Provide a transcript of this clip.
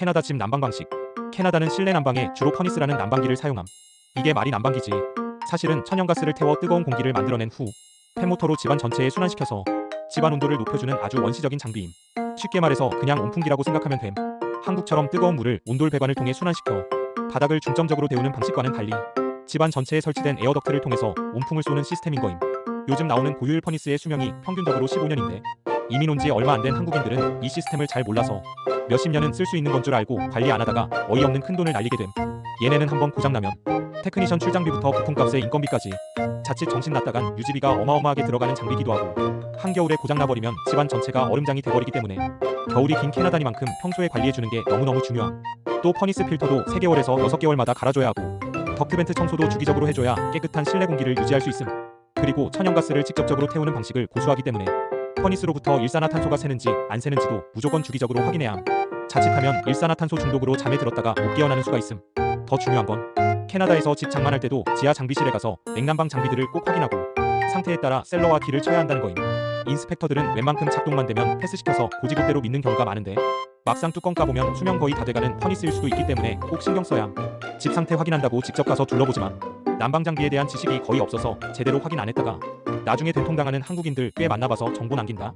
캐나다 집 난방 방식. 캐나다는 실내 난방에 주로 퍼니스라는 난방기를 사용함. 이게 말이 난방기지. 사실은 천연가스를 태워 뜨거운 공기를 만들어낸 후 팬모터로 집안 전체에 순환시켜서 집안 온도를 높여주는 아주 원시적인 장비임. 쉽게 말해서 그냥 온풍기라고 생각하면 됨. 한국처럼 뜨거운 물을 온돌 배관을 통해 순환시켜 바닥을 중점적으로 데우는 방식과는 달리 집안 전체에 설치된 에어덕트를 통해서 온풍을 쏘는 시스템인 거임. 요즘 나오는 고효율 퍼니스의 수명이 평균적으로 15년인데 이민 온 지 얼마 안 된 한국인들은 이 시스템을 잘 몰라서 몇십 년은 쓸 수 있는 건 줄 알고 관리 안 하다가 어이없는 큰 돈을 날리게 됨. 얘네는 한번 고장나면 테크니션 출장비부터 부품값에 인건비까지 자칫 정신 났다간 유지비가 어마어마하게 들어가는 장비기도 하고 한겨울에 고장나버리면 집안 전체가 얼음장이 돼버리기 때문에 겨울이 긴 캐나다니만큼 평소에 관리해주는 게 너무너무 중요함. 또 퍼니스 필터도 3개월에서 6개월마다 갈아줘야 하고 덕트벤트 청소도 주기적으로 해줘야 깨끗한 실내 공기를 유지할 수 있음. 그리고 천연가스를 직접적으로 태우는 방식을 고수하기 때문에 퍼니스로부터 일산화탄소가 새는지 안 새는지도 무조건 주기적으로 확인해야 함. 자칫하면 일산화탄소 중독으로 잠에 들었다가 못 깨어나는 수가 있음. 더 중요한 건 캐나다에서 집 장만할 때도 지하 장비실에 가서 냉난방 장비들을 꼭 확인하고 상태에 따라 셀러와 딜을 쳐야 한다는 거임. 인스펙터들은 웬만큼 작동만 되면 패스시켜서 고지고대로 믿는 경우가 많은데 막상 뚜껑 까보면 수명 거의 다 돼가는 퍼니스일 수도 있기 때문에 꼭 신경 써야 함. 집 상태 확인한다고 직접 가서 둘러보지만 난방 장비에 대한 지식이 거의 없어서 제대로 확인 안 했다가 나중에 된통 당하는 한국인들 꽤 만나봐서 정보 남긴다.